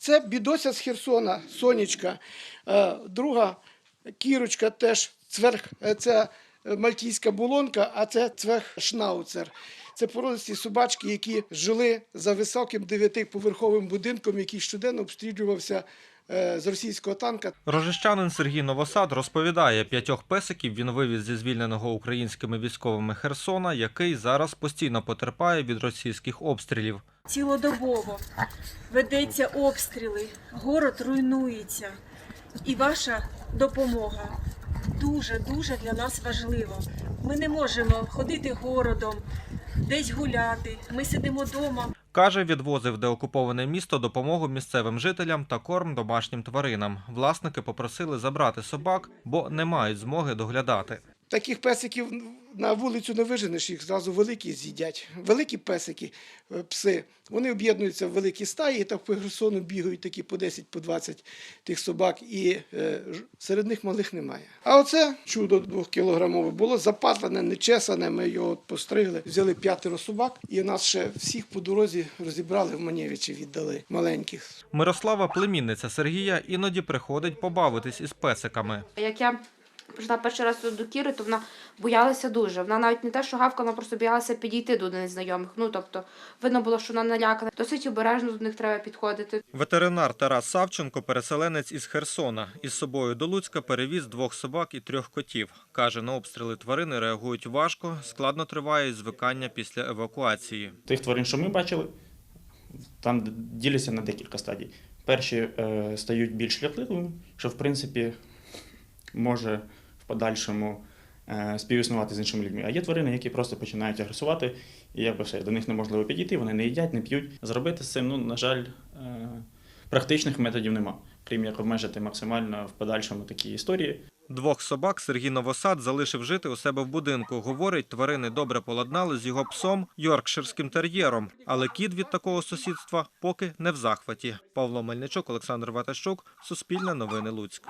Це бідося з Херсона, сонечка. Е, Друга кірочка теж цверх, е, це мальтійська булонка, а це цверх шнауцер. Це породисті собачки, які жили за високим дев'ятиповерховим будинком, який щоденно обстрілювався з російського танка. Рожищанин Сергій Новосад розповідає, п'ятьох песиків він вивіз зі звільненого українськими військовими Херсона, який зараз постійно потерпає від російських обстрілів. Цілодобово ведеться обстріли, город руйнується. І ваша допомога дуже-дуже для нас важлива. Ми не можемо ходити городом, десь гуляти. Ми сидимо вдома. Каже, відвозив деокуповане місто допомогу місцевим жителям та корм домашнім тваринам. Власники попросили забрати собак, бо не мають змоги доглядати. Таких песиків на вулицю не виженеш, їх зразу великі з'їдять. Великі песики, е, пси, вони об'єднуються в великі стаї, і так по Херсону бігають такі по 10, по 20 тих собак, і е, ж- серед них малих немає. А оце чудо двохкілограмове було запатлене, нечесане. Ми його постригли, взяли п'ятеро собак, і нас ще всіх по дорозі розібрали в Манєвичі, віддали маленьких. Мирослава, племінниця Сергія, іноді приходить побавитись із песиками. Як я прийшла перший раз до Кіри, то вона боялася дуже. Вона навіть не те, що гавкала, вона просто боялася підійти до незнайомих. Ну тобто, видно було, що вона налякана. Досить обережно до них треба підходити. Ветеринар Тарас Савченко, переселенець із Херсона. Із собою до Луцька перевіз двох собак і трьох котів. Каже, на обстріли тварини реагують важко, складно триває звикання після евакуації. Тих тварин, що ми бачили, там діляться на декілька стадій. Перші е, стають більш лякливими, що в принципі може в подальшому е, співіснувати з іншими людьми. А є тварини, які просто починають агресувати, і якби все, до них неможливо підійти, вони не їдять, не п'ють. Зробити з цим, ну, на жаль, е, практичних методів нема, крім як обмежити максимально в подальшому такі історії. Двох собак Сергій Новосад залишив жити у себе в будинку. Говорить, тварини добре поладнали з його псом Йоркширським тер'єром. Але кіт від такого сусідства поки не в захваті. Павло Мельничук, Олександр Ватащук, Суспільне новини Луцьк.